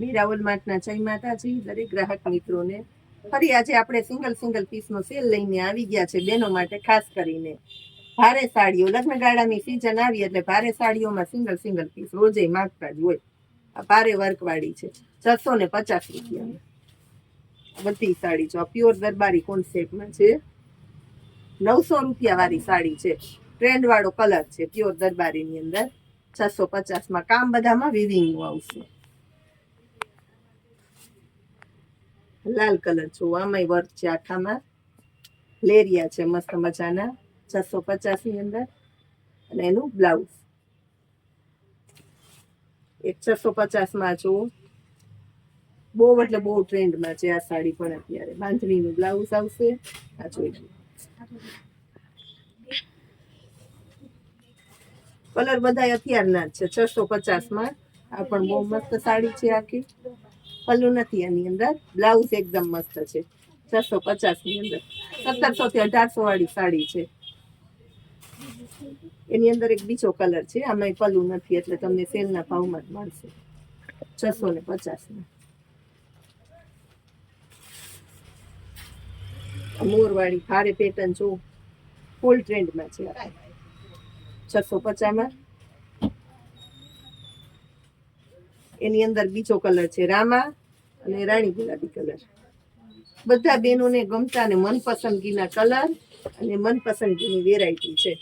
મીરાવલ માટના જય માતાજી, દરેક ગ્રાહક મિત્રોને. ફરી આજે આપણે સિંગલ સિંગલ પીસનો સેલ લઈને આવી ગયા છે બેનો માટે, ખાસ કરીને. ભારે સાડીઓ લગ્ન ગાળાની સિઝન આવી એટલે ભારે સાડીઓમાં સિંગલ સિંગલ પીસ રોજે માગતા જ હોય. આ ભારે વર્કવાળી છે, છસો ને પચાસ રૂપિયા બધી સાડી જો પ્યોર દરબારી કોન્સેપ્ટમાં છે. નવસો રૂપિયા વાળી સાડી છે. ટ્રેન્ડ વાળો કલર છે પ્યોર દરબારીની અંદર. છસો પચાસમાં કામ બધામાં વિવિંગનું આવશે. લાલ કલર જો આમાંય વર્ક છે આખામાં. લેરિયા છે મસ્ત મજાના. છસો પચાસની અંદર. અને એનું બ્લાઉઝ. એક છસો પચાસમાં જો બહુ એટલે બહુ ટ્રેન્ડમાં છે આ સાડી પણ અત્યારે. બાંધણીનું બ્લાઉઝ આવશે. આ જોઈ કલર બધા અત્યારના જ છે. છસો પચાસમાં આ પણ બહુ મસ્ત સાડી છે આખી. પલ્લુ નથી એની અંદર બ્લાઉઝ એકદમ મસ્ત છે. છસો પચાસની અંદર. સત્તરસો થી અઢારસો વાળી સાડી છે. એની અંદર એક બીજો કલર છે. આમાં પલ્લુ નથી એટલે તમને સેલના ભાવમાં જ મળશે. છસો ને પચાસમાં મોરવાળી, ભારે પેટર્ન જો ફૂલ ટ્રેન્ડમાં છે. છસો પચાસમાં. એની અંદર બીજો કલર છે રામા અને રાણી ગુલાબી કલર. બધા બહેનોને ગમતા અને મનપસંદગીના કલર અને મનપસંદગીની વેરાયટી છે.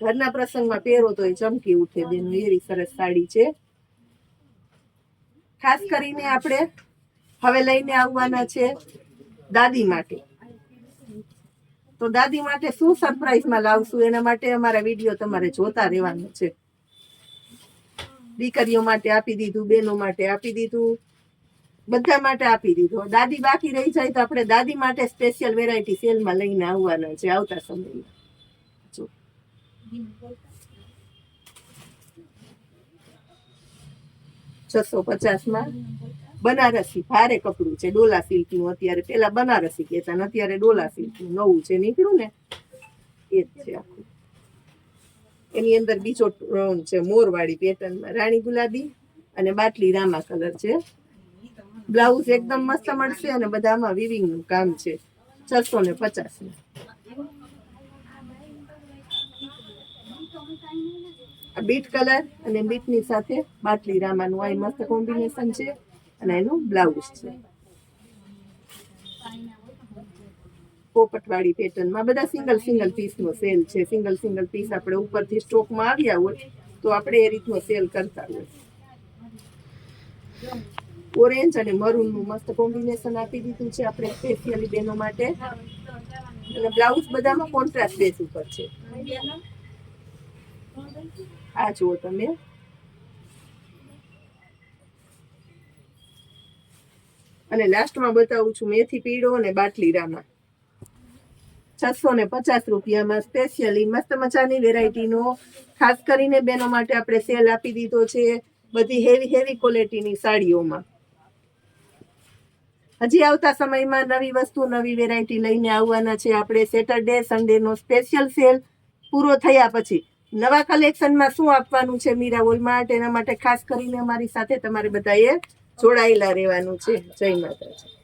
ઘરના પ્રસંગમાં પહેરો તો એ ચમકી ઉઠે. બેનો એવી સરસ સાડી છે. ખાસ કરીને આપણે હવે લઈને આવવાના છે દાદી માટે. તો દાદી માટે શું સરપ્રાઈઝમાં લાવશું? એના માટે અમારા વીડિયો તમારે જોતા રહેવાનું છે. દીકરીઓ માટે આપી દીધું, બેનો માટે આપી દીધું, બધા માટે આપી દીધું. દાદી બાકી રહી જાય તો આપણે દાદી માટે સ્પેશિયલ વેરાયટી સેલમાં લઈને આવવાના છે આવતા સમયમાં. જો. છસો પચાસમાં બનારસી, ભારે કપડું છે, ડોલા સિલ્કનું અત્યારે. પેલા બનારસી કહેતા અત્યારે ડોલા સિલ્કનું નવું છે, નીકળ્યું ને? એ જ છે આખું. એની અંદર બીજો રોન છે મોરવાળી પેટર્નમાં રાણી ગુલાબી અને બાટલી રામા કલર છે. બ્લાઉઝ એકદમ મસ્ત મળશે અને બધામાં વિવિંગનું કામ છે. છસો ને પચાસ બીટ કલર અને બીટની સાથે બાટલી રામાનું આ મસ્ત કોમ્બિનેશન છે અને એનું બ્લાઉઝ છે. પોપટવાળી પેટર્નમાં બધા સિંગલ સિંગલ પીસનો સેલ છે. સિંગલ સિંગલ પીસ આપણે ઉપરથી સ્ટોકમાં આવ્યા હોય, તો આપણે એ રીતનો સેલ કરતા હોય ઓરેન્જ અને મરૂનનું મસ્ત કોમ્બિનેશન આપી દીધું છે આપણે સ્પેશિયલી બેનો માટે. અને બ્લાઉઝ બધામાં કોન્ટ્રાસ્ટ બેસ ઉપર છે. આ જુઓ તમે. અને લાસ્ટમાં બતાવું છું મેથી પીળો અને બાટલી રામા. છસો ને પચાસ રૂપિયામાં સ્પેશિયલી મસ્ત મજાની વેરાયટીનો ખાસ કરીને બેનો માટે આપણે સેલ આપી દીધો છે બધી હેવી હેવી ક્વોલિટીની સાડીઓમાં. હજી આવતા સમયમાં નવી વસ્તુ, નવી વેરાયટી લઈને આવવાના છે આપણે સેટરડે સન્ડેનો સ્પેશિયલ સેલ પૂરો થયા પછી. નવા કલેક્શનમાં શું આપવાનું છે મીરા વોલમાર્ટ એના માટે ખાસ કરીને અમારી સાથે તમારે બધાએ જોડાયેલા રહેવાનું છે. જય માતાજી.